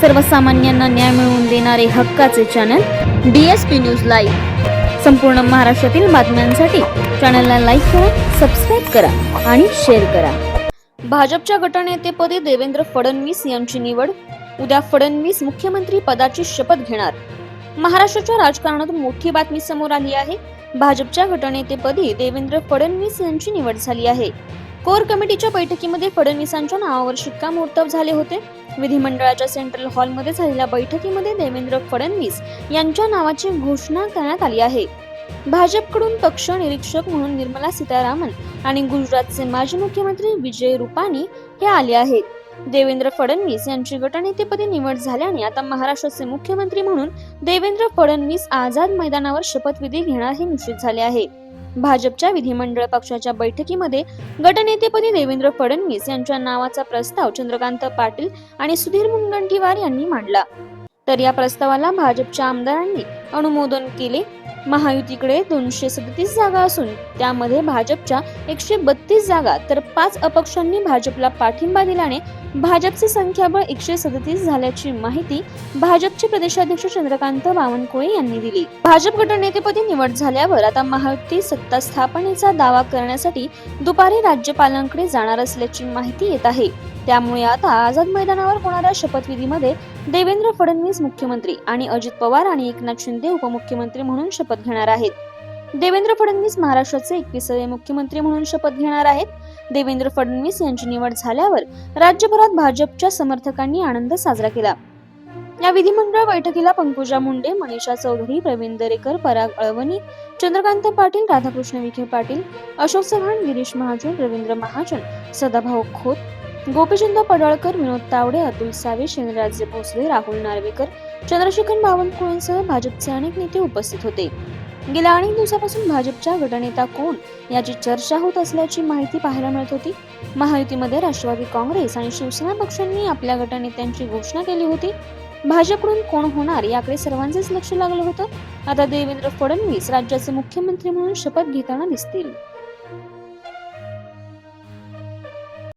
सर्वसामान्यांना न्याय मिळवून देणारे हक्काचे channel D S P news live संपूर्ण महाराष्ट्रातील बातम्यांसाठी चॅनलला लाईक करा सबस्क्राईब करा आणि शेअर करा. भाजपच्या गटनेतेपदी देवेंद्र फडणवीस यांची निवड. उद्या फडणवीस मुख्यमंत्री पदाची शपथ घेणार. महाराष्ट्राच्या राजकारणातून मोठी बातमी समोर आली आहे. भाजपच्या गटनेतेपदी देवेंद्र फडणवीस यांची निवड झाली आहे. कोर कमिटीच्या बैठकीमध्ये फडणवीसांच्या नावावर शिक्कामोर्तब झाले होते. विधिमंडळाच्या सेंट्रल हॉलमध्ये झालेल्या बैठकीमध्ये देवेंद्र फडणवीस यांच्या नावाची घोषणा करण्यात आली आहे. भाजपकडून पक्ष निरीक्षक म्हणून निर्मला सीतारामन आणि गुजरातचे माजी मुख्यमंत्री विजय रुपानी हे आले आहेत. देवेंद्र फडणवीस यांची गटनेतेपदी निवड झाल्याने आता महाराष्ट्राचे मुख्यमंत्री म्हणून देवेंद्र फडणवीस आझाद मैदानावर शपथविधी घेणार हे निश्चित झाले आहे. भाजपच्या विधिमंडळ पक्षाच्या बैठकीमध्ये गटनेतेपदी देवेंद्र फडणवीस यांच्या नावाचा प्रस्ताव चंद्रकांत पाटील आणि सुधीर मुनगंटीवार यांनी मांडला. तर या प्रस्तावाला भाजपच्या आमदारांनी अनुमोदन केले. महायुतीकडे दोनशे सदतीस जागा असून त्यामध्ये भाजपच्या एकशे बत्तीस जागा तर पाच अपक्षांनी भाजपला पाठिंबा दिल्याने भाजपचे संख्याबळ एकशे सदतीस झाल्याची माहिती भाजपचे प्रदेशाध्यक्ष चंद्रकांत बावनकुळे यांनी दिली. भाजप गटनेतेपदी निवड झाल्यावर आता महायुती सत्ता स्थापनेचा दावा करण्यासाठी दुपारी राज्यपालांकडे जाणार असल्याची माहिती येत आहे. त्यामुळे आता आझाद मैदानावर होणाऱ्या शपथविधीमध्ये देवेंद्र फडणवीस मुख्यमंत्री आणि अजित पवार आणि एकनाथ शिंदे उपमुख्यमंत्री म्हणून शपथ घेणार आहेत. देवेंद्र फडणवीस महाराष्ट्राचे एकविसावे मुख्यमंत्री म्हणून शपथ घेणार आहेत. देवेंद्र फडणवीस यांची निवड झाल्यावर राज्यभरात भाजपच्या समर्थकांनी आनंद साजरा केला. या विधिमंडळ बैठकीला पंकजा मुंडे मनीषा चौधरी प्रवीण दरेकर पराग अळवणी चंद्रकांत पाटील राधाकृष्ण विखे पाटील अशोक चव्हाण गिरीश महाजन रवींद्र महाजन सदाभाऊ खोत गोपीचंद पडळकर विनोद तावडे अतुल सावे शिवराजे भोसले राहुल नार्वेकर चंद्रशेखर बावनकुळेंसह भाजपचे अनेक नेते उपस्थित होते. गेल्या अनेक दिवसापासून भाजपच्या गटनेता कोण याची चर्चा होत असल्याची माहिती पाहायला मिळत होती. महायुतीमध्ये राष्ट्रवादी काँग्रेस आणि शिवसेना पक्षांनी आपल्या गटनेत्यांची घोषणा केली होती. भाजपकडून कोण होणार याकडे सर्वांचेच लक्ष लागलं होतं. आता देवेंद्र फडणवीस राज्याचे मुख्यमंत्री म्हणून शपथ घेताना दिसतील.